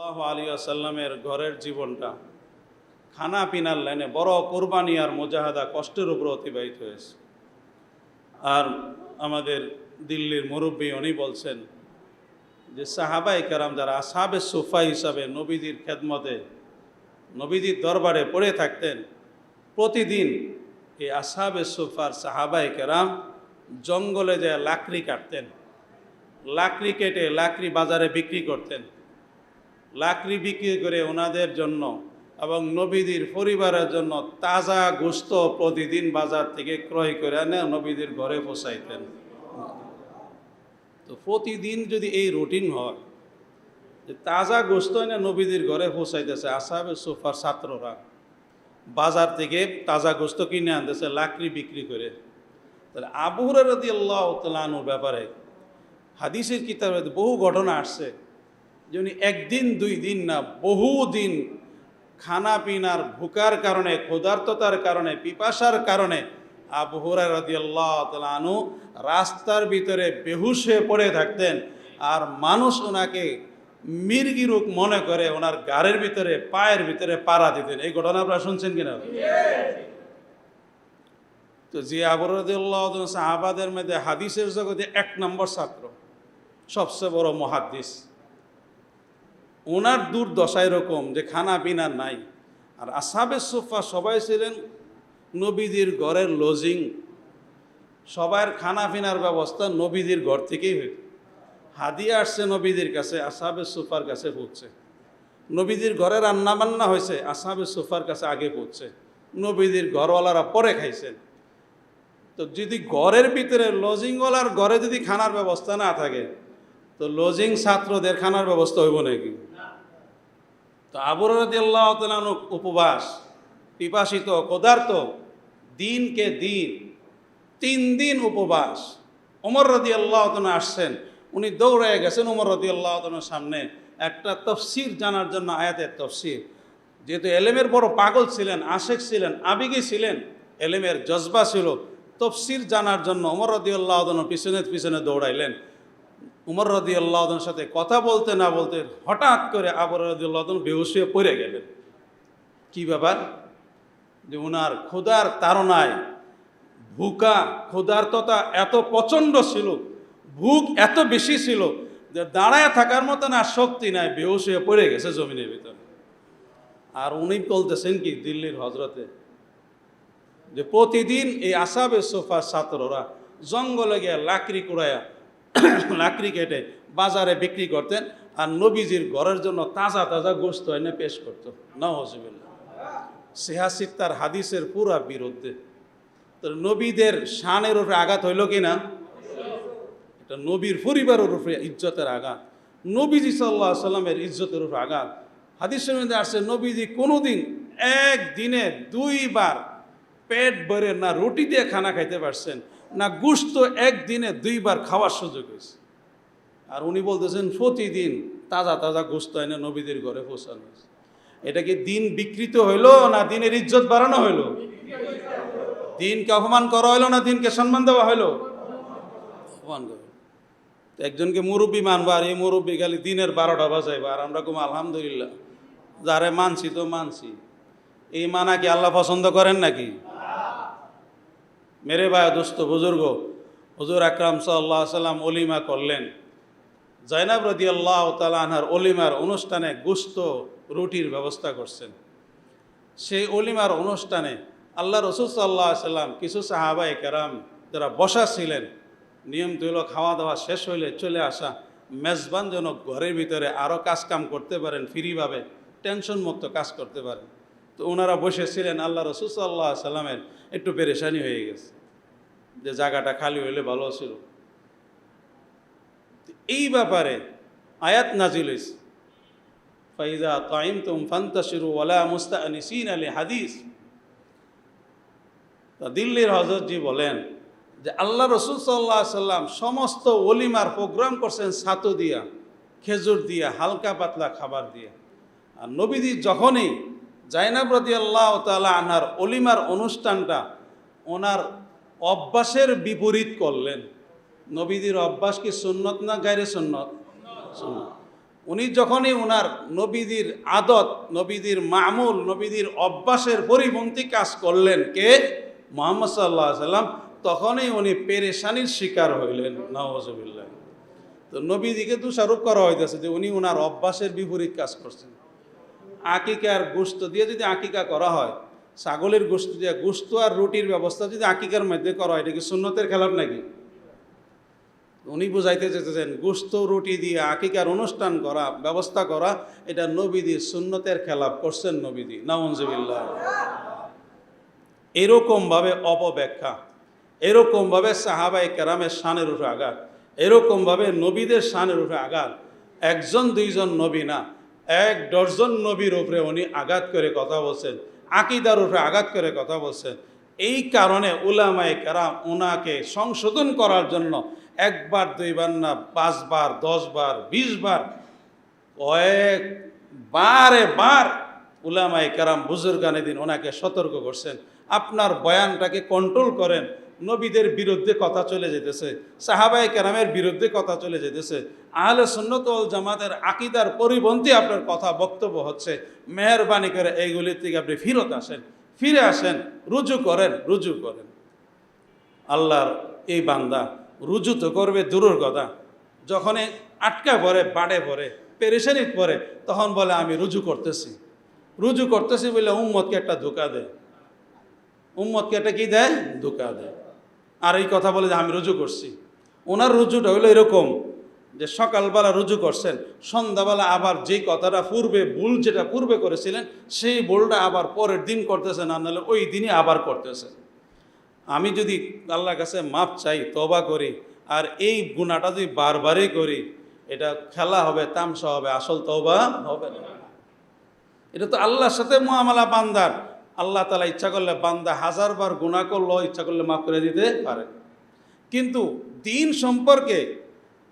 আল্লাহ আলী আসাল্লামের ঘরের জীবনটা, খানা পিনার লাইনে বড় কোরবানি আর মোজাহাদা কষ্টের উপর অতিবাহিত হয়েছে। আর আমাদের দিল্লির মুরব্বী উনি বলছেন যে সাহাবাই কারাম যারা আসাবে সুফা হিসাবে নবীজির খেদমতে, নবীজির দরবারে পড়ে থাকতেন, প্রতিদিন এই আসাবে সুফার সাহাবাই কেরাম জঙ্গলে যায় লাকড়ি কাটতেন, লাকড়ি কেটে লাকড়ি বাজারে বিক্রি করতেন। লাকড়ি বিক্রি করে ওনাদের জন্য এবং নবীদের পরিবারের জন্য তাজা গোস্ত প্রতিদিন বাজার থেকে ক্রয় করে আনে নবীদের ঘরে পৌঁছাইতেন। তো প্রতিদিন যদি এই রুটিন হয়, যে তাজা গোস্ত এনে নবীদের ঘরে পৌঁছাইতেছে, আসাবে সোফার ছাত্ররা বাজার থেকে তাজা গোস্ত কিনে আনতেছে, লাকড়ি বিক্রি করে। তাহলে আবুহরের রদি আল্লাহ তালানুর ব্যাপারে হাদিসের কিতাবে বহু ঘটনা আসছে। যে উনি একদিন, দুই দিন না বহু দিন খানা পিনার ভুকার কারণে, ক্ষুধার্ততার কারণে, পিপাসার কারণে আবু হুরাই রাদিয়াল্লাহ তাআলা রাস্তার ভিতরে বেহুশ হয়ে পড়ে থাকতেন আর মানুষ ওনাকে মির্গি রূপ মনে করে ওনার গাড়ির ভিতরে, পায়ের ভিতরে পাড়া দিতেন। এই ঘটনা আপনারা শুনছেন কিনা? তো জি আবর রাদিয়াল্লাহ তাআলা সাহাবাদের মধ্যে হাদিসের জগতে এক নম্বর ছাত্র, সবচেয়ে বড় মহাদ্দিস ওনার দুর্দশা এরকম যে খানা পিনা নাই। আর আসাবে সোফা সবাই ছিলেন নবীদের ঘরের লজিং সবার খানা পিনার ব্যবস্থা নবীদের ঘর থেকেই হইত। হাদিয়া আসছে নবীদের কাছে, আসাবে সোফার কাছে পৌঁছে। নবীদের ঘরে রান্না বান্না হয়েছে, আসাবে সোফার কাছে আগে পৌঁছে। নবীদের ঘরওয়ালারা পরে খাইছেন। তো যদি ঘরের ভিতরে লজিংওয়ালার ঘরে যদি খানার ব্যবস্থা না থাকে, তো লজিং ছাত্রদের খানার ব্যবস্থা হইব নাকি? তো আবর আল্লাহ উপবাস, পিপাসিত, ক্ষুধার্ত, দিনকে দিন, তিন দিন উপবাস। ওমর রদি আল্লাহ আসছেন, উনি দৌড়ে গেছেন ওমর রদি আল্লাহ সামনে। একটা তফসির জানার জন্য আয়াতের তফসির। যেহেতু এলেমের বড় পাগল ছিলেন, আশেক ছিলেন, আবেগী ছিলেন, এলেমের জজবা ছিল, তফসির জানার জন্য ওমর রদি আল্লাহ পিছনে পিছনে দৌড়াইলেন। উমর রদি আল্লাহর সাথে কথা বলতে না বলতে হঠাৎ করে আবর রদি আল্লাহ বেহুশ হয়ে পড়ে গেলেন। কি ব্যাপার? যে ওনার ক্ষুধার তাড়নায় ভুকা, ক্ষুধার্ততা এত প্রচণ্ড ছিল, ভুক এত বেশি ছিল যে দাঁড়ায় থাকার মতো না শক্তি নাই বেহুশ হয়ে পড়ে গেছে জমিনের ভিতরে। আর উনি বলতেছেন কি, দিল্লির হজরতে, যে প্রতিদিন এই আসাবে সোফার ছাত্ররা জঙ্গলে গিয়ে লাকড়ি কুড়াইয়া লাকড়ি কেটে বাজারে বিক্রি করতেন আর নবীজির ঘরের জন্য তাজা তাজা গোস্ত এনে পেশ করতো। না হসবিল্লা সেহাসিক তার হাদিসের পুরা বিরুদ্ধে। তো নবীদের শানের উপরে আঘাত হইল কি না এটা নবীর পরিবারের উপরে ইজ্জতের আঘাত। নবীজি সাল্লাহ সাল্লামের ইজ্জতের উপরে আঘাত। হাদিসের মধ্যে আসছে, নবীজি কোনোদিন একদিনে দুইবার পেট ভরে না রুটি দিয়ে খানা খাইতে পারছেন। না গুস্ত একদিনে দুইবার খাওয়ার সুযোগ হয়েছে। আর উনি বলতেছেন, প্রতিদিন তাজা তাজা গোস্ত এনে নবীদের ঘরে পৌঁছানো হয়েছে। এটা কি দিন বিকৃত হইল না দিনের ইজ্জত বাড়ানো হইল? দিনকে অপমান করা হইল না দিনকে সম্মান দেওয়া হইল? অপমান করা একজনকে মুরব্বী মানবো আর এই মুরব্বী খালি দিনের বারোটা বাজাইবো আর আমরা কম আলহামদুলিল্লাহ। যারে মানছি তো মানছি। এই মানা কি আল্লাহ পছন্দ করেন নাকি? মেরে ভাই দোস্ত বুজুর্গ হুজুর আকরাম সাল্লাহ সাল্লাম অলিমা করলেন জয়নাব রদি আল্লাহ তালাহার অলিমার অনুষ্ঠানে গুস্ত রুটির ব্যবস্থা করছেন সেই অলিমার অনুষ্ঠানে আল্লাহ রসুল সাল্লাহ সাল্লাম কিছু সাহাবাই কেরাম যারা বসা ছিলেন, নিয়ম তৈল খাওয়া দাওয়া শেষ হইলে চলে আসা মেজবান যেন ঘরের ভিতরে আরও কাজ কাম করতে পারেন, ফ্রিভাবে টেনশন মুক্ত কাজ করতে পারেন। তো ওনারা বসেছিলেন আল্লাহ রসুল সাল্লাহ সাল্লামের একটু পেরেশানি হয়ে গেছে। যে জায়গাটা খালি হইলে ভালো ছিল। এই ব্যাপারে আয়াত নাজিল হয়েছে ফাইদা তাইম তুম ফান্তাসিরু ওয়ালা মুস্তা আনিসিন আলী হাদিস। তা দিল্লির হজরতজি বলেন যে আল্লাহ রসুল সাল্লাহ সাল্লাম সমস্ত অলিমার প্রোগ্রাম করছেন ছাতু দিয়া, খেজুর দিয়া, হালকা পাতলা খাবার দিয়া। আর নবীদি যখনই জাইনাব রদি আল্লাহ তালা আনার অলিমার অনুষ্ঠানটা, ওনার অভ্যাসের বিপরীত করলেন। নবীদের অভ্যাস কি সুন্নত না গাইরে সুন্নত? উনি যখনই ওনার নবীদের আদত নবীদের মামুল নবীদের অভ্যাসের পরিপন্থী কাজ করলেন কে? মোহাম্মদ সাল্লাহ সাল্লাম, তখনই উনি পেরেশানির শিকার হইলেন নওয়াজবিল্লাহ তো নবীদিকে দোষারোপ করা হইতেছে যে উনি ওনার অভ্যাসের বিপরীত কাজ করছেন। আকিকার গুস্ত দিয়ে যদি আকিকা করা হয় ছাগলের গোস্ত দিয়ে গোস্ত আর রুটির ব্যবস্থা যদি আকিকার মধ্যে করা হয়, এটা কি সুন্নতের খেলাপ নাকি? উনি বুঝাইতে চেয়েছেন গোস্ত রুটি দিয়ে আকিকার অনুষ্ঠান করা, ব্যবস্থা করা, এটা নবীদি সুন্নতের খেলাপ করছেন নবীদি নাউনজবিল্লাহ এরকমভাবে অপব্যাখ্যা, এরকমভাবে সাহাবাই কেরামের শানের উঠে আঘাত, এরকমভাবে নবীদের শানের উঠে আঘাত, একজন, দুইজন নবী না, এক ডজন নবীর উপরে উনি আঘাত করে কথা বলছেন। আকিদার উপরে আঘাত করে কথা বলছেন এই কারণে উলামায় কারাম ওনাকে সংশোধন করার জন্য একবার, দুইবার না, পাঁচবার, দশবার, বিশবার কয়েক বারে বার উলামায় কারাম বুজুর্গানে দিন ওনাকে সতর্ক করছেন। আপনার বয়ানটাকে কন্ট্রোল করেন নবীদের বিরুদ্ধে কথা চলে যেতেছে সাহাবাই কেরামের বিরুদ্ধে কথা চলে যেতেছে। আহলে সুন্নতল জামাতের আকিদার পরিপন্থী আপনার কথা বক্তব্য হচ্ছে, মেহরবানি করে এইগুলির থেকে আপনি ফিরত আসেন, ফিরে আসেন, রুজু করেন রুজু করেন। আল্লাহর এই বান্দা রুজু তো করবে দূরের কথা, যখনই আটকা পড়ে বাড়ে পড়ে, পেরেশানি পড়ে, তখন বলে, আমি রুজু করতেছি। রুজু করতেছি বলে উম্মতকে একটা ধোকা দেয়। উম্মতকে একটা কি দেয়? ধোকা দেয়। আর এই কথা বলে যে আমি রুজু করছি। ওনার রুজুটা হলো এরকম যে সকালবেলা রুজু করছেন, সন্ধ্যাবেলা আবার যেই কথাটা পূর্বে ভুল যেটা পূর্বে করেছিলেন, সেই ভুলটা আবার পরের দিন করতেছেন আর নাহলে ওই দিনই আবার করতেছেন। আমি যদি আল্লাহর কাছে মাপ চাই তবা করি আর এই গুণাটা যদি বারবারই করি, এটা খেলা হবে, তামসা হবে, আসল তবা হবে না। এটা তো আল্লাহর সাথে মহামালা বান্দার। আল্লাহ তালা ইচ্ছা করলে বান্দা হাজার বার গুণা করল ইচ্ছা করলে মাফ করে দিতে পারে। কিন্তু দিন সম্পর্কে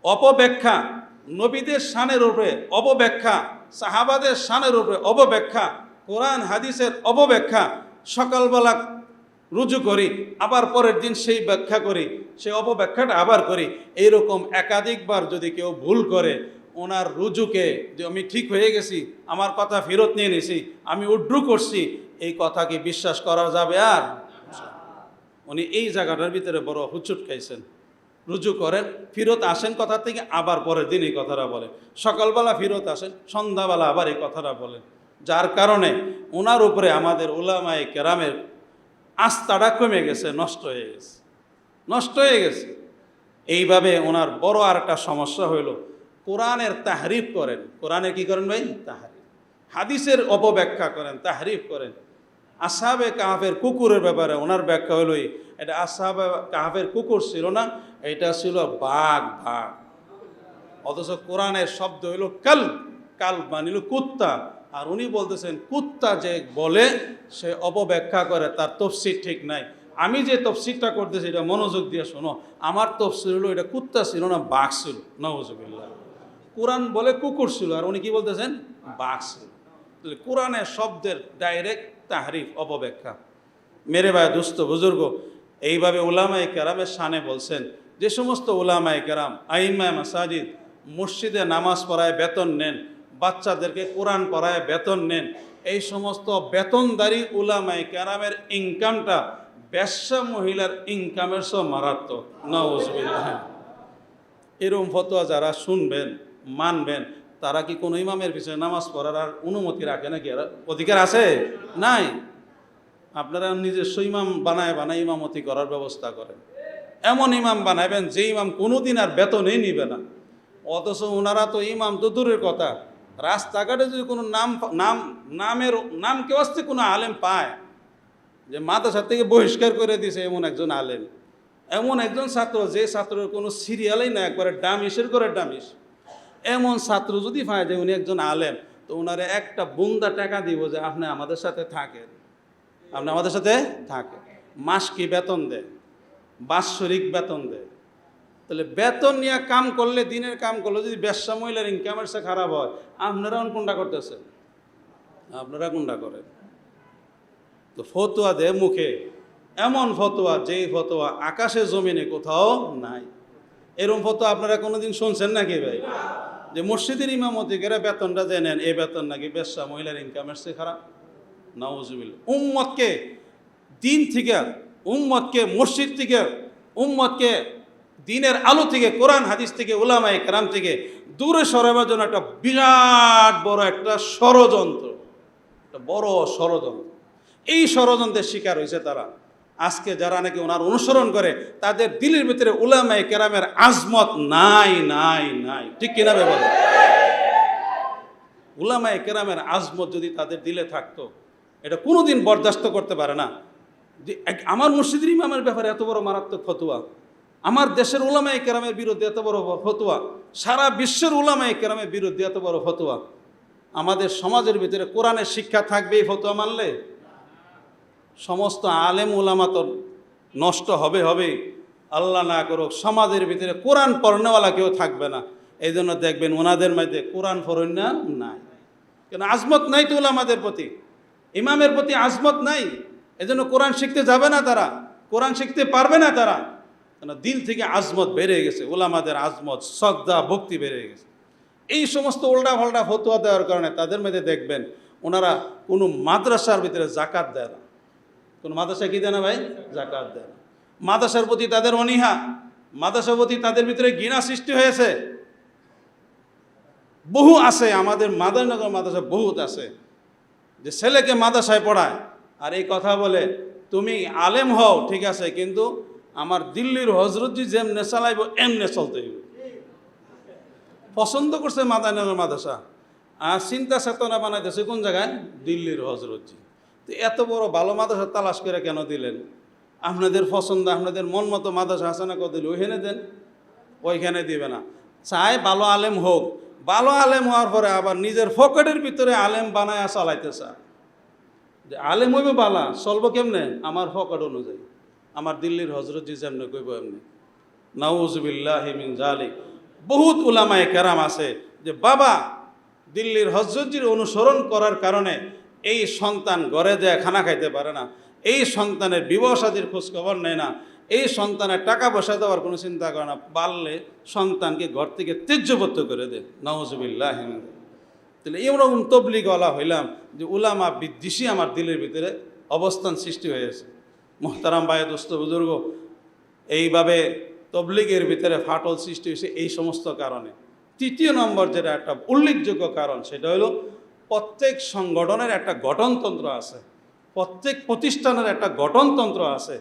অপব্যাখ্যা, নবীদের শানের উপরে অপব্যাখ্যা, সাহাবাদের শানের উপরে অপব্যাখ্যা, কোরআন, হাদিসের অপব্যাখ্যা, সকালবেলা রুজু করি, আবার পরের দিন সেই ব্যাখ্যা করি, সেই অপব্যাখ্যাটা আবার করি, এইরকম একাধিকবার যদি কেউ ভুল করে ওনার রুজুকে যে আমি ঠিক হয়ে গেছি, আমার কথা ফেরত নিয়ে নিছি, আমি উড্রু করছি, এই কথা কি বিশ্বাস করা যাবে আর? উনি এই জায়গাটার ভিতরে বড় হুচুট খাইছেন। রুজু করেন, ফিরত আসেন কথা থেকে, আবার পরের দিন এই কথাটা বলেন। সকালবেলা ফিরত আসেন, সন্ধ্যাবেলা আবার এই কথাটা বলেন। যার কারণে ওনার উপরে আমাদের ওলামায় কেরামের আস্থাটা কমে গেছে, নষ্ট হয়ে গেছে। নষ্ট হয়ে গেছে। এইভাবে ওনার বড় আর একটা সমস্যা হইল কোরআনের তাহরিফ করেন। কোরআনে কি করেন ভাই? তাহরিফ। হাদিসের অপব্যাখ্যা করেন তাহরিফ করেন। আসাবে কাহাফের কুকুরের ব্যাপারে ওনার ব্যাখ্যা হলো এই, এটা আসাবে কাহাফের কুকুর ছিল না এটা ছিল বাঘ বাঘ। অথচ কোরআনের শব্দ হইল কাল কাল মানিল কুত্তা। আর উনি বলতেছেন কুত্তা যে বলে সে অপব্যাখ্যা করে তার তফসির ঠিক নাই। আমি যে তফসিরটা করতেছি এটা মনোযোগ দিয়ে শোনো। আমার তফসির হলো এটা কুত্তা ছিল না বাঘ ছিল। নওয়াজবিল্লাহ কোরআন বলে কুকুর ছিল আর উনি কি বলতেছেন? বাঘ ছিল। কোরআনের শব্দের ডাইরেক্ট তাহরিফ অপব্যাখ্যা। মেরে ভাই দুস্থ বুজুর্গ এইভাবে ওলামাই কেরামের শানে বলছেন যে সমস্ত ওলামাই কেরাম আইমায় মাসাজিদ মসজিদে নামাজ পড়ায় বেতন নেন বাচ্চাদেরকে কোরআন পড়ায় বেতন নেন এই সমস্ত বেতনদারি উলামাই কেরামের ইনকামটা ব্যবসা মহিলার ইনকামের সব মারাত্মক। নওয়াজবিল্লাহ। এরম ফতোয়া যারা শুনবেন মানবেন, তারা কি কোনো ইমামের পিছনে নামাজ পড়ার আর অনুমতি রাখে নাকি? অধিকার আছে? নাই। আপনারা নিজস্ব ইমাম বানায় বানায় ইমামতি করার ব্যবস্থা করেন। এমন ইমাম বানাবেন যে ইমাম কোনোদিন আর বেতনেই নিবে না। অথচ ওনারা তো ইমাম তো দূরের কথা। রাস্তাঘাটে যদি কোনো নাম নাম, নামের নাম কেউ আসতে কোনো আলেম পায়, যে মাদ্রাসা থেকে বহিষ্কার করে দিয়েছে এমন একজন আলেম। এমন একজন ছাত্র যে ছাত্রের কোনো সিরিয়ালই না, একবারে ডামিসের করে ডামিস এমন ছাত্র যদি পায় যে উনি একজন আলেম, তো ওনারে একটা বুন্দা টাকা দিব যে আপনি আমাদের সাথে থাকেন। আপনি আমাদের সাথে থাকেন। মাস কি বেতন দেয়? বাৎসরিক বেতন দেয়। তাহলে বেতন নিয়ে কাম করলে, দিনের কাম করলে যদি ব্যবসা, মহিলার ইনকামের সে খারাপ হয়, আপনারা কোনটা করতেছেন? আপনারা কোনটা করেন? তো ফতোয়া দে মুখে। এমন ফতোয়া, যেই ফতোয়া আকাশে জমিনে কোথাও নাই। এরম ফতোয়া আপনারা কোনোদিন শুনছেন নাকি ভাই? যে মসজিদের ইমামতি করে বেতনটা যে নেন, এই বেতন নাকি বেশ্যা মহিলার ইনকামের চেয়ে খারাপ। নাউজুবিল উম্মতকে দিন থেকে, উম্মতকে মসজিদ থেকে, উম্মতকে দিনের আলো থেকে, কোরআন, হাদিস থেকে উলামাই কেরাম থেকে দূরে সরাবার জন্য একটা বিরাট বড় একটা ষড়যন্ত্র। একটা বড় ষড়যন্ত্র। এই ষড়যন্ত্রের শিকার হয়েছে তারা। আজকে যারা নাকি ওনার অনুসরণ করে, তাদের দিলের ভিতরে উলামাই কেরামের আজমত নাই নাই নাই। ঠিক কিনা ব্যাপার? উলামাই কেরামের আজমত যদি তাদের দিলে থাকতো, এটা কোনোদিন বরদাস্ত করতে পারে না। যে আমার মসজিদের ইমামের ব্যাপারে এত বড় মারাত্মক ফতুয়া, আমার দেশের উলামাই কেরামের বিরুদ্ধে এত বড় ফতুয়া, সারা বিশ্বের উলামাই কেরামের বিরুদ্ধে এত বড় ফতুয়া। আমাদের সমাজের ভিতরে কোরআনের শিক্ষা থাকবে এই ফতুয়া মানলে? সমস্ত আলেম উলামা তো নষ্ট হবে হবে। আল্লাহ না করুক, সমাজের ভিতরে কোরআন পড়নেওয়ালা কেউ থাকবে না। এই জন্য দেখবেন ওনাদের মধ্যে কোরআন ফরন্যা নাই। কেন, আজমত নাই তো উলামাদের প্রতি। ইমামের প্রতি আজমত নাই। এজন্য কোরআন শিখতে যাবে না তারা। কোরআন শিখতে পারবে না তারা। কেন, দিল থেকে আজমত বেড়ে গেছে ওলামাদের আজমত শ্রদ্ধা ভক্তি বেড়ে গেছে। এই সমস্ত উল্টা পাল্টা ফতুয়া দেওয়ার কারণে তাদের মধ্যে দেখবেন ওনারা কোনো মাদ্রাসার ভিতরে জাকাত দেয় না। কোনো মাদ্রাসা কি দেয় না ভাই? জাকাত দেয় মাদ্রাসার প্রতি তাদের অনীহা, মাদ্রাসার প্রতি তাদের ভিতরে ঘৃণা সৃষ্টি হয়েছে। বহু আছে, আমাদের মাদারনগর মাদ্রাসা বহুত আছে। যে ছেলেকে মাদ্রাসায় পড়ায়, আর এই কথা বলে, তুমি আলেম হও, ঠিক আছে, কিন্তু আমার দিল্লির হজরতজি যেমনে চালাইব, এমনে চলতে হইব। পছন্দ করছে মাদারনগর মাদ্রাসা। আর চিন্তা চেতনা বানাইতেছে কোন জায়গায়? দিল্লির হজরতজি। তো এত বড় ভালো মাদ্রাসা তালাশ করে কেন দিলেন? আপনাদের পছন্দ, আপনাদের মন মতো মাদ্রাসা আছে না কত দিল ওইখানে দেন। ওইখানে দিবে না। চাই ভালো আলেম হোক। ভালো আলেম হওয়ার পরে আবার নিজের পকেটের ভিতরে আলেম বানায় চালাইতে চায়। যে আলেম হইবে বালা, চলবো কেমনে? আমার পকেট অনুযায়ী। আমার দিল্লির হজরত জি যেমনে কইব এমনি। নাউজবিল্লাহ মিন জালিক বহুত উলামায়ে কেরাম আছে যে, বাবা, দিল্লির হজরতজির অনুসরণ করার কারণে এই সন্তান ঘরে দেয় খানা খাইতে পারে না। এই সন্তানের বিবাহ সাদীর খোঁজ নেয় না। এই সন্তানের টাকা পয়সা দেওয়ার কোনো চিন্তা করে না। পারলে সন্তানকে ঘর থেকে তেজ্যবত্ত করে দেয় নওয়াজবিল্লাহ তাহলে এরকম তবলিগওয়ালা হইলাম যে উলামা বিদ্বেষী আমার দিলের ভিতরে অবস্থান সৃষ্টি হয়েছে মোহতারাম বায়ে দোস্ত বুজুর্গ, এইভাবে তবলিগের ভিতরে ফাটল সৃষ্টি হয়েছে এই সমস্ত কারণে। তৃতীয় নম্বর যেটা একটা উল্লেখযোগ্য কারণ, সেটা হলো প্রত্যেক সংগঠনের একটা গঠনতন্ত্র আছে, প্রত্যেক প্রতিষ্ঠানের একটা গঠনতন্ত্র আছে।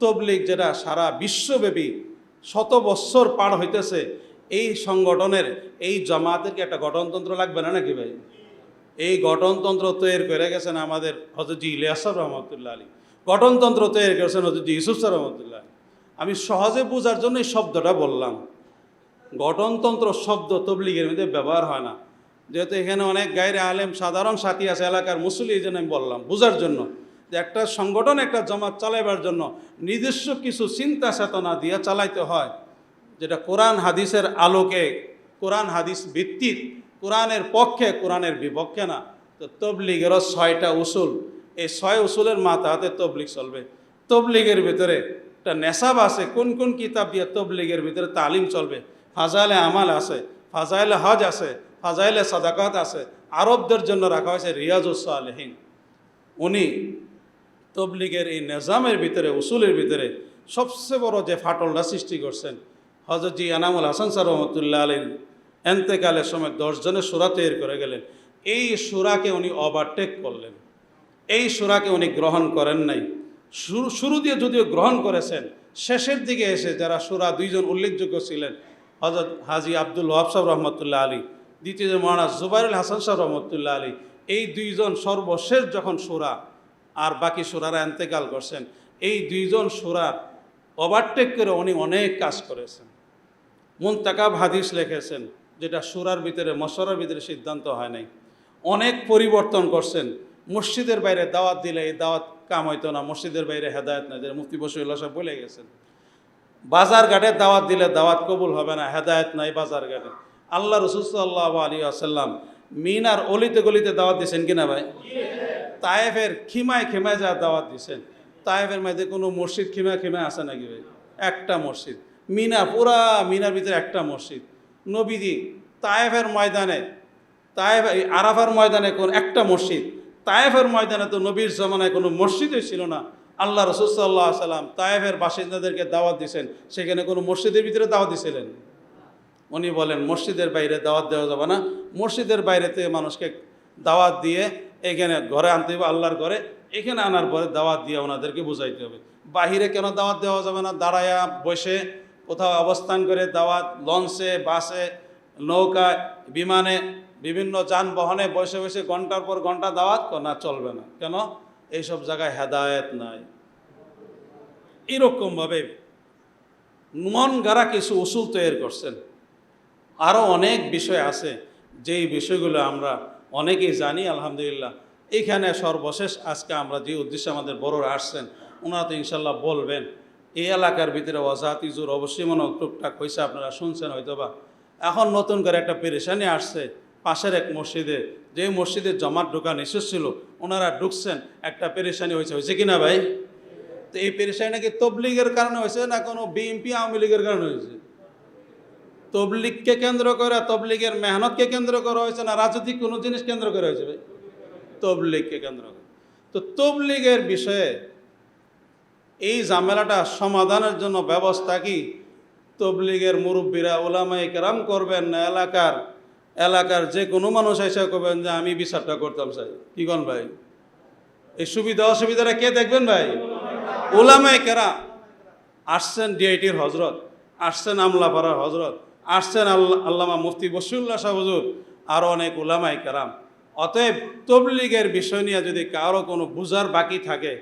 তবলিগ যেটা সারা বিশ্বব্যাপী শত বৎসর পার হইতেছে, এই সংগঠনের, এই জামাতের কি একটা গঠনতন্ত্র লাগবে না নাকি ভাই? এই গঠনতন্ত্র তৈরি করে গেছেন আমাদের হজরত ইলিয়াসর রহমতুল্লাহ আলী। গঠনতন্ত্র তৈরি করেছেন হজরত ইউসুফ রহমতুল্লাহ। আমি সহজে বোঝার জন্য এই শব্দটা বললাম। গঠনতন্ত্র শব্দ তবলিগের মধ্যে ব্যবহার হয় না। যেহেতু এখানে অনেক গায়ের আলেম, সাধারণ সাথী আছে এলাকার মুসলি এই জন্য আমি বললাম, বোঝার জন্য যে একটা সংগঠন, একটা জমাত চালাইবার জন্য নিজস্ব কিছু চিন্তা চেতনা দিয়ে চালাইতে হয়, যেটা কোরআন হাদিসের আলোকে, কোরআন হাদিস ভিত্তিক, কোরআনের পক্ষে, কোরআনের বিপক্ষে না। তো তবলিগেরও ছয়টা উসুল, এই ছয় উসুলের মাথাতে তবলিগ চলবে। তবলিগের ভিতরে একটা নেশাব আছে, কোন কোন কিতাব দিয়ে তবলিগের ভিতরে তালিম চলবে? ফাজাইলে আমাল আছে, ফাজাইলে হজ আছে ফাজাইলে সাদাকাত আছে। আরবদের জন্য রাখা হয়েছে রিয়াজুসালেহীন উনি তবলিগের এই নিজামের ভিতরে, উসুলের ভিতরে সবচেয়ে বড় যে ফাটলটা সৃষ্টি করছেন হজরতজি আনামুল হাসান স্যার রহমতুল্লাহ আলীর এন্তেকালের সময় দশজনের সুরা তৈরি করে গেলেন। এই সুরাকে উনি ওভারটেক করলেন। এই সুরাকে উনি গ্রহণ করেন নাই। শুরু শুরু দিয়ে যদিও গ্রহণ করেছেন, শেষের দিকে এসে যারা সুরা দুইজন উল্লেখযোগ্য ছিলেন হজরত হাজি আব্দুল ওয়াব সাহেব রহমতুল্লাহ আলী দ্বিতীয় মহারাজ জুবাইরুল হাসান সাহেব রহমতুল্লাহ আলী, এই দুইজন সর্বশেষ যখন সুরা আর বাকি সুরারা এন্তেকাল করছেন, এই দুইজন সুরার ওভারটেক করে উনি অনেক কাজ করেছেন। মুন্তাকাব হাদিস লিখেছেন, যেটা সুরার ভিতরে, মশরার ভিতরে সিদ্ধান্ত হয় নাই। অনেক পরিবর্তন করছেন। মসজিদের বাইরে দাওয়াত দিলে এই দাওয়াত কাম হইতো না, মসজিদের বাইরে হেদায়ত না যে মুফতি বসুল্লাহ সাহেব বলে গেছেন। বাজার ঘাটে দাওয়াত দিলে দাওয়াত কবুল হবে না, হেদায়ত নাই বাজার ঘাটে আল্লাহ রসুল্লাহ আলী আসাল্লাম মিনার অলিতে গলিতে দাওয়াত দিয়েছেন কিনা ভাই? তায়েফের খিমায় খিমায় যা দাওয়াত দিয়েছেন। তায়েফের মাঝে কোনো মসজিদ খিমায় খিমায় আছে নাকি ভাই? একটা মসজিদ। মিনা, পুরা মিনার ভিতরে একটা মসজিদ। নবীদি তায়েফের ময়দানে, তায়েফ আরাফার ময়দানে কোন একটা মসজিদ। তায়েফের ময়দানে তো নবীর জমানায় কোনো মসজিদই ছিল না। আল্লাহ রসুল্লাহ সাল্লাম তায়েফের বাসিন্দাদেরকে দাওয়াত দিয়েছেন। সেখানে কোনো মসজিদের ভিতরে দাওয়াত দিয়েছিলেন? উনি বলেন, মসজিদের বাইরে দাওয়াত দেওয়া যাবে না। মসজিদের বাইরে থেকে মানুষকে দাওয়াত দিয়ে এখানে ঘরে আনতে হবে, আল্লাহর ঘরে। এখানে আনার পরে দাওয়াত দিয়ে ওনাদেরকে বুঝাইতে হবে। বাহিরে কেন দাওয়াত দেওয়া যাবে না? দাঁড়ায়া বসে কোথাও অবস্থান করে দাওয়াত, লঞ্চে, বাসে নৌকায় বিমানে, বিভিন্ন যানবাহনে বসে বসে ঘণ্টার পর ঘণ্টা দাওয়াত না চলবে না। কেন? এইসব জায়গায় হেদায়েত নাই। এরকমভাবে মন গাড়া কিছু উসুল তৈরি করছেন। আরও অনেক বিষয় আছে, যেই বিষয়গুলো আমরা অনেকেই জানি, আলহামদুলিল্লাহ। এইখানে সর্বশেষ আজকে আমরা যে উদ্দেশ্যে আমাদের বড়রা আসছেন, ওনারা তো ইনশাল্লাহ বলবেন, এই এলাকার ভিতরে ওয়াজাত ইজুর অবশ্যই মনে টুকটাক হয়েছে আপনারা শুনছেন হয়তোবা। এখন নতুন করে একটা পেরেশানি আসছে, পাশের এক মসজিদে, যে মসজিদের জমাট ঢোকা নিষেধ ছিল, ওনারা ঢুকছেন, একটা পেরেশানি হয়েছে হয়েছে কিনা ভাই? তো এই পেরেশানি নাকি তবলিগের কারণে হয়েছে না কোনো বিএনপি, আওয়ামী লীগের কারণে হয়েছে? তবলিগকে কেন্দ্র করে, তবলিগের মেহনতকে কেন্দ্র করা হয়েছে না? রাজনৈতিক কোনো জিনিস কেন্দ্র করা হয়েছে ভাই? তবলিগকে কেন্দ্র করে। তো তবলিগের বিষয়ে এই ঝামেলাটা সমাধানের জন্য ব্যবস্থা কি? তবলিগের মুরব্বীরা ওলামাই কেরাম করবেন না? এলাকার এলাকার যে কোনো মানুষ এসে করবেন যে, আমি বিচারটা করতাম চাই কি কন ভাই? এই সুবিধা অসুবিধাটা কে দেখবেন ভাই? ওলামাই কেরাম। আসছেন ডিআইটির হজরত আসছেন আমলাপাড়ার হজরত আসছেন আল্লামা মুফতি বসিউল্লাহ শাহ আরও অনেক উলামাই কারাম। অতএব তবলিগের বিষয় নিয়ে যদি কারও কোনো বুঝার বাকি থাকে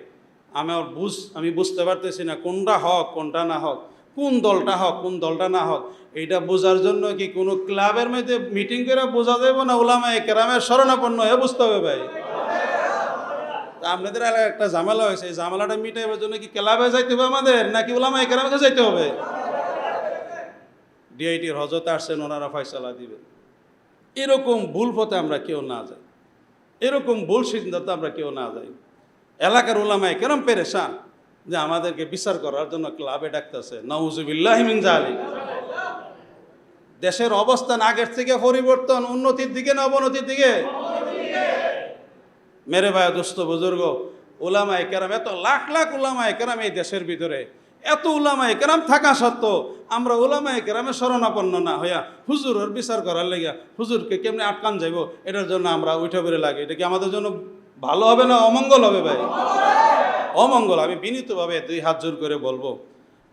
আমার বুঝ আমি বুঝতে পারতেছি না কোনটা হক, কোনটা না হক, কোন দলটা হক, কোন দলটা না হক, এইটা বোঝার জন্য কি কোনো ক্লাবের মধ্যে মিটিং করে বোঝা যাবে না ওলামাই কেরামের শরণাপন্ন হয়ে বুঝতে হবে ভাই? তা আপনাদের একটা ঝামেলা হয়েছে, এই ঝামেলাটা মিটাইবার জন্য কি ক্লাবে যাইতে হবে আমাদের, নাকি ওলামা একরামকে যাইতে হবে? ডিআইটির হজরত আসছেন, ওনারা ফয়সালা দিবে। এরকম ভুল পথে আমরা কেউ না যাই। এরকম ভুল সিদ্ধান্ত আমরা কেউ না যাই। এলাকার ওলামায় কেরম পেরেশান যে আমাদেরকে বিচার করার জন্য ক্লাবে ডাকতেছে নওজুবিল্লাহিমিন জালি দেশের অবস্থান আগের থেকে পরিবর্তন, উন্নতির দিকে না অবনতির দিকে? মেরে ভাই দোস্ত বুজুর্গ ওলামায় কেরাম, এত লাখ লাখ ওলামায় কেরাম এই দেশের ভিতরে এত ওলামায় কেরাম থাকা সত্ত্বেও আমরা ওলামায় কেরামে শরণাপন্ন না হইয়া হুজুরের বিচার করার লেগে হুজুরকে কেমনি আটকান যাইব? এটার জন্য আমরা উঠে বেড়ে লাগে। এটা কি আমাদের জন্য ভালো হবে না অমঙ্গল হবে ভাই? অমঙ্গল। আমি বিনীতভাবে দুই হাত জোর করে বলব।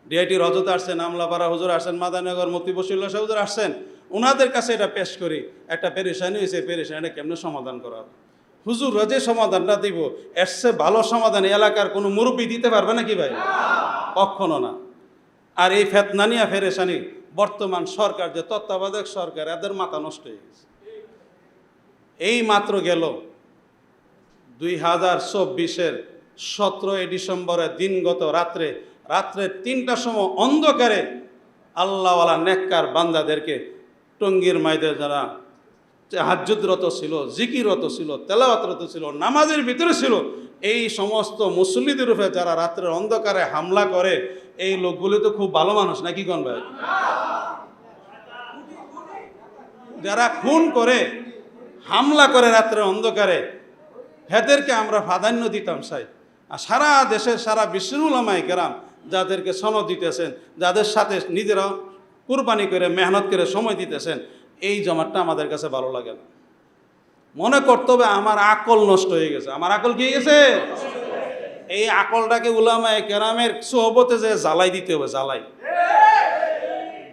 ডিআইটি রজত আসছেন, আমলাপাড়া হুজুর আসছেন, মাদানগর মতি বসিল্লা হুজুর আসছেন। ওনাদের কাছে এটা পেশ করি। একটা পেরেশানি হয়েছে পেরেশানিটা কেমনে সমাধান করা হবে? হুজুর যে সমাধানটা দিব, এর চেয়ে ভালো সমাধান এলাকার কোনো মুরব্বী দিতে পারবে নাকি ভাই? কখনো না। আর এই ফেতনানিয়া ফেরেশানি, বর্তমান সরকার যে তত্ত্বাবধায়ক সরকার, এদের মাথা নষ্ট হয়ে গেছে। এই মাত্র গেল দুই হাজার চব্বিশের সতেরোই ডিসেম্বরের দিনগত রাত্রে। রাত্রে তিনটার সময় অন্ধকারে আল্লাহওয়ালা নেককার বান্দাদেরকে টঙ্গীর মাইদের যারা হাজ্জুদরত ছিল জিকিরত ছিল, তেলাওয়াতরত ছিল, নামাজের ভিতরে ছিল। এই সমস্ত মুসল্লিদের উপরে যারা রাত্রের অন্ধকারে হামলা করে, এই লোকগুলি তো খুব ভালো মানুষ, নাকি কোন ভাই? যারা খুন করে, হামলা করে রাত্রের অন্ধকারে, হেদেরকে আমরা প্রাধান্য দিতাম চাই আর সারা দেশের সারা বিশ্বনুলামাই কেরাম যাদেরকে সনদ দিতেছেন, যাদের সাথে নিজেরা কুরবানি করে, মেহনত করে সময় দিতেছেন এই জমাটটা আমাদের কাছে ভালো লাগে না। মনে করতে হবে আমার আকল নষ্ট হয়ে গেছে। আমার আকল কি গেছে? এই আকলটাকে উলামায় কেরামের সোহবতে যে জ্বালাই দিতে হবে, জ্বালাই।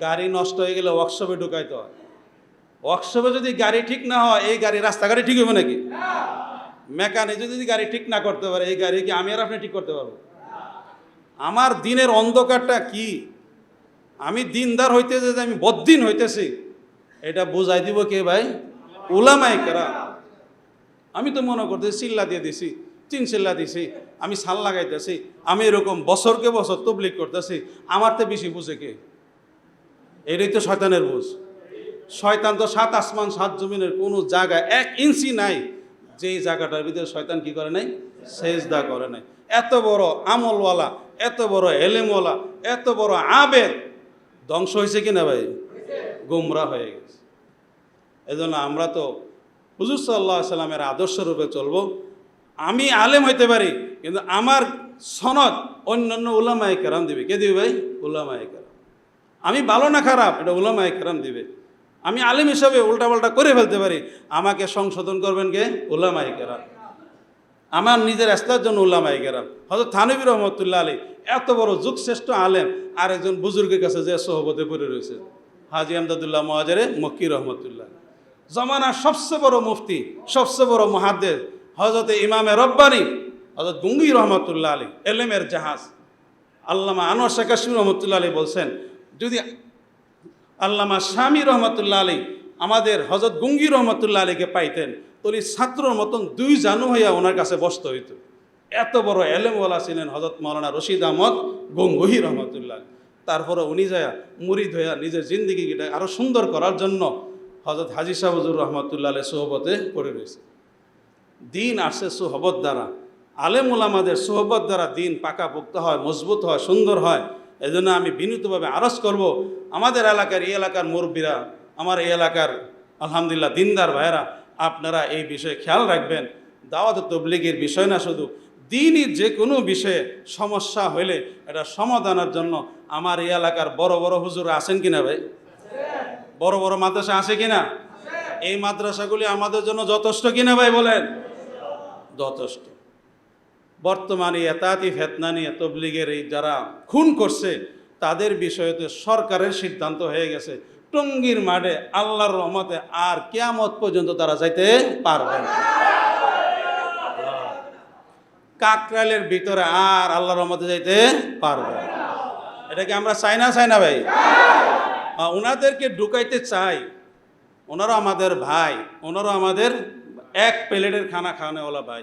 গাড়ি নষ্ট হয়ে গেলে ওয়ার্কশপে ঢুকাইতে হয়। ওয়ার্কশপে যদি গাড়ি ঠিক না হয়, এই গাড়ি রাস্তাঘাটে ঠিক হবে নাকি? মেকানিক যদি গাড়ি ঠিক না করতে পারে, এই গাড়ি কি আমি আর আপনি ঠিক করতে পারব? আমার দিনের অন্ধকারটা কি? আমি দিনদার হইতেছে যে আমি বদ্দিন হইতেছি। এটা বুঝাই দিব কে ভাই? উলামাই কেরা আমি তো মনে করতে চিল্লা দিয়ে দিছি, তিন চিল্লা দিছি, আমি সাল লাগাইতেছি, আমি এরকম বছরকে বছর তবলিক করতেছি, আমার তো বেশি বুঝে কে? এটাই তো শয়তানের বুঝ। শয়তান তো সাত আসমান, সাত জমিনের কোনো জায়গায় এক ইঞ্চি নাই। যেই জায়গাটার ভিতরে শয়তান কি করে নাই? সেজদা করে নাই। এত বড় আমলওয়ালা, এত বড় এলেমওয়ালা, এত বড় আবেদ, ধ্বংস হয়েছে কিনা ভাই? গোমরা হয়ে গেছে। এজন্য আমরা তো হুজুর সাল্লাহ সাল্লামের আদর্শ রূপে চলবো। আমি আলেম হইতে পারি, কিন্তু আমার সনদ অন্যান্য উলামায় কেরাম দিবে। কে দিবে ভাই? উলামায় কেরাম। আমি ভালো না খারাপ, এটা উলামায় কেরাম দিবে। আমি আলেম হিসাবে উল্টাপাল্টা করে ফেলতে পারি। আমাকে সংশোধন করবেন কে? উলামায় কেরাম। আমার নিজের এস্তার জন্য উল্লামাই গেরাম হয়তো থানবী রহমতুল্লাহ আলী, এত বড় যুগশ্রেষ্ঠ আলেম আর একজন বুজুর্গের কাছে যে সহবতে পড়ে রয়েছে। হাজি আমদাদুল্লাহ মহাজারে মক্কি রহমতুল্লাহ। জমানার সবচেয়ে বড় মুফতি, সবচেয়ে বড় মহাদ্দের হজরতে ইমামে রব্বানি হজরত গুঙ্গি রহমতুল্লাহ আলী এলেমের জাহাজ। আল্লামা আনোয়ার শেখ কাশ্মীর রহমতুল্লাহ আলী বলছেন, যদি আল্লামা স্বামী রহমতুল্লাহ আলী আমাদের হজরত গুঙ্গি রহমতুল্লাহ আলীকে পাইতেন, উনি ছাত্রর মতন দুই জানু হইয়া ওনার কাছে বসতে হইত। এত বড় এলেমওয়ালা ছিলেন হজরত মৌলানা রশিদ আহমদ গঙ্গুহি রহমতুল্লাহ তারপরে উনি যায় মুরিদ হইয়া নিজের জিন্দিগিটা আরও সুন্দর করার জন্য হজরত হাজি সাহুজুর রহমতুল্লাহ সোহবতে পড়ে রয়েছে। দিন আসে সোহবত দ্বারা। আলেম ওলামাদের সোহবত দ্বারা দিন পাকা পাকাপোক্ত হয়, মজবুত হয়, সুন্দর হয়। এজন্য আমি বিনীতভাবে আরজ করব, আমাদের এলাকার এই এলাকার মুরব্বীরা, আমার এই এলাকার আলহামদুলিল্লাহ দিনদার ভাইরা আপনারা এই বিষয়ে খেয়াল রাখবেন। দাওয়াত তবলিগের বিষয় না শুধু দিনই যে কোনো বিষয়ে সমস্যা হইলে এটা সমাধানের জন্য আমার এই এলাকার বড় বড় হুজুর আছেন কিনা ভাই? বড় বড় মাদ্রাসা আছে কিনা? এই মাদ্রাসাগুলি আমাদের জন্য যথেষ্ট কিনা ভাই বলেন? যথেষ্ট। বর্তমানে এতাতি ফেতনা নিয়ে তবলিগের এই যারা খুন করছে, তাদের বিষয়তে সরকারের সিদ্ধান্ত হয়ে গেছে। টঙ্গির মাঠে আল্লাহর রহমতে আর কেয়ামত পর্যন্ত তারা যাইতে পারবে না। কাকরাইলের ভিতরে আর আল্লাহর রহমতে যাইতে পারবে না। এটা কি আমরা চাই না চাই না ভাই? ওনাদেরকে ঢুকাইতে চাই। ওনারা আমাদের ভাই ওনারা আমাদের এক প্লেটের খানা খাওয়ানেওয়ালা ভাই,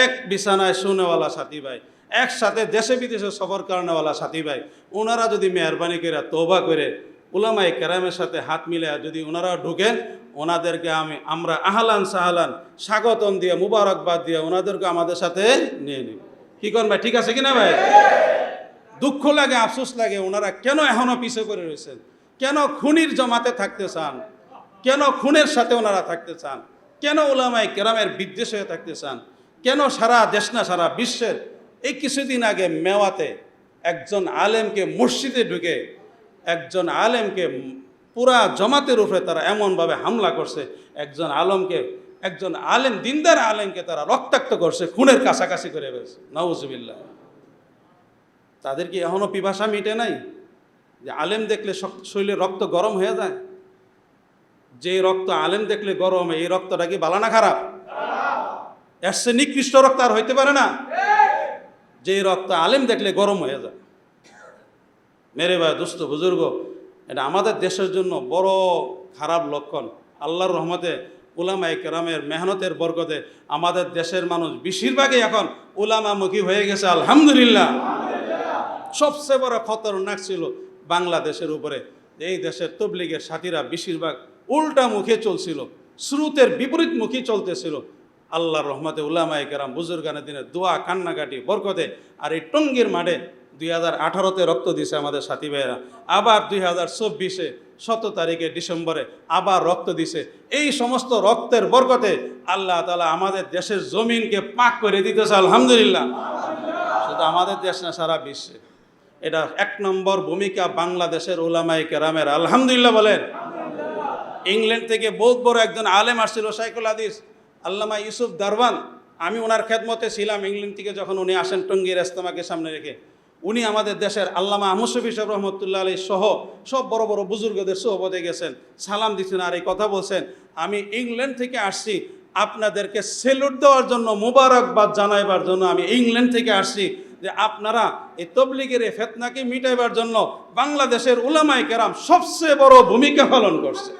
এক বিছানায় শুনেওয়ালা সাথী ভাই, একসাথে দেশে বিদেশে সফর করানোওয়ালা সাথী ভাই। ওনারা যদি মেহরবানি করে তোবা করে উলামাই কেরামের সাথে হাত মিলে যদি ওনারা ঢুকেন, ওনাদেরকে আমি, আমরা আহলান সাহালান স্বাগতম দিয়ে, মুবারকবাদ দিয়ে ওনাদেরকে আমাদের সাথে নিয়ে নিই কি করেন ভাই, ঠিক আছে কিনা ভাই? দুঃখ লাগে, আফসোস লাগে, ওনারা কেন এখনও পিছে করে রয়েছেন? কেন খুনির জমাতে থাকতে চান? কেন খুনের সাথে ওনারা থাকতে চান? কেন ওলামাই কেরামের বিদ্বেষ হয়ে থাকতে চান? কেন সারা দেশ না, সারা বিশ্বের এই কিছুদিন আগে মেওয়াতে একজন আলেমকে মসজিদে ঢুকে একজন আলেমকে পুরা জমাতের উপরে তারা এমনভাবে হামলা করছে, একজন আলমকে, একজন আলেম, দিনদার আলেমকে তারা রক্তাক্ত করছে, খুনের কাছাকাছি করে ফেলছে। নওয়াজবিল্লা তাদের কি এখনও পিপাসা মিটে নাই? যে আলেম দেখলে শরীরে রক্ত গরম হয়ে যায়? যে রক্ত আলেম দেখলে গরম এই রক্তটা কি বালানা খারাপ? এর সে নিকৃষ্ট রক্ত আর হইতে পারে না। যে রক্ত আলেম দেখলে গরম হয়ে যায়। মেরে ভাই দুস্থ বুজুর্গ। এটা আমাদের দেশের জন্য বড় খারাপ লক্ষণ। আল্লাহর রহমতে উলামা কেরামের মেহনতের বরকতে আমাদের দেশের মানুষ বেশিরভাগই এখন উলামামুখী হয়ে গেছে, আলহামদুলিল্লাহ। সবচেয়ে বড় খতরনাক ছিল বাংলাদেশের উপরে। এই দেশের তবলিগের সাথীরা বেশিরভাগ উল্টা মুখে চলছিল, স্রোতের বিপরীত মুখী চলতেছিল। আল্লাহর রহমতে উলামাই কেরাম বুজুর্গানের দিনে দোয়া, কান্নাকাটি, বরকতে আর এই টঙ্গির মাঠে দুই হাজার আঠারোতে রক্ত দিছে আমাদের সাথী ভাইয়েরা। আবার দুই হাজার চব্বিশে শত তারিখে ডিসেম্বরে আবার রক্ত দিছে। এই সমস্ত রক্তের বরকতে আল্লাহ তালা আমাদের দেশের জমিনকে পাক করে দিতেছে, আলহামদুলিল্লাহ। শুধু আমাদের দেশ না, সারা বিশ্বে। এটা এক নম্বর ভূমিকা বাংলাদেশের ওলামাই কেরামের। আলহামদুলিল্লাহ বলেন। ইংল্যান্ড থেকে বহুত বড় একজন আলেম আসছিল, সাইকুল হাদিস, আল্লামা ইউসুফ দারওয়ান। আমি ওনার খেদমতে ছিলাম, ইংল্যান্ড থেকে যখন উনি আসেন, টঙ্গির ইস্তেমাকে সামনে রেখে। উনি আমাদের দেশের আল্লামা আহমসফি সাহেব রহমতুল্লাহ আলী সহ সব বড় বড় বুজুর্গদের সহবতে গেছেন, সালাম দিচ্ছেন আর এই কথা বলছেন। আমি ইংল্যান্ড থেকে আসছি, আপনাদেরকে সেলুট দেওয়ার জন্য মুবারকবাদ জানাইবার জন্য আমি ইংল্যান্ড থেকে আসছি যে আপনারা এই তবলিগের এই ফেতনাকে মিটাইবার জন্য বাংলাদেশের উলামাই কেরাম সবচেয়ে বড় ভূমিকা পালন করছে।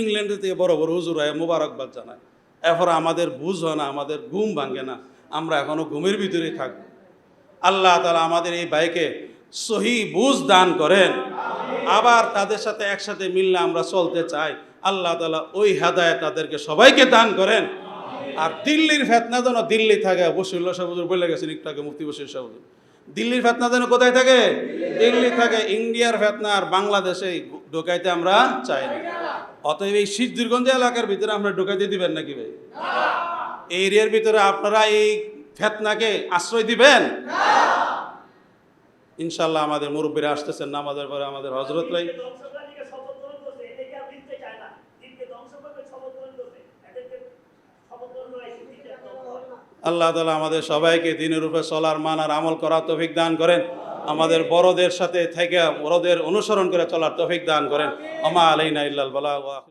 ইংল্যান্ড থেকে বড় বড় হুজুর হয় মুবারকবাদ জানায়। এরপর আমাদের বুঝ হয় না, আমাদের ঘুম ভাঙে না, আমরা এখনও ঘুমের ভিতরেই থাকব। আল্লাহ তালা আমাদের এই ভাইকে সহি বুঝ দান করেন। আবার তাদের সাথে একসাথে মিললে আমরা চলতে চাই। আল্লাহ তালা ওই হেদায় তাদেরকে সবাইকে দান করেন। আর দিল্লির ফেতনা যেন দিল্লি থাকে বসিল্লা সাহুজুর বলে গেছেন একটু আগে মুফতি বসির সাহুজুর দিল্লির ফেতনা যেন কোথায় থাকে? দিল্লি থাকে ইন্ডিয়ার ফেতনা আর বাংলাদেশে ঢোকাইতে আমরা চাই না। অতএব এই সিদ্ধিরগঞ্জ এলাকার ভিতরে আমরা ঢোকাইতে দিবেন নাকি ভাই? এই এরিয়ার ভিতরে আপনারা এই ফেতনাকে আশ্রয় দিবেন? ইনশাল্লাহ আমাদের মুরব্বীরা আসতেছেন নামাজের পরে আমাদের হজরতরাই আল্লাহ তালা আমাদের সবাইকে দিনের উপরে চলার মান আর আমল করার তফিক দান করেন। আমাদের বড়দের সাথে থেকে বড়দের অনুসরণ করে চলার তফিক দান করেন। আমা আলাইনা ইল্লাল বালা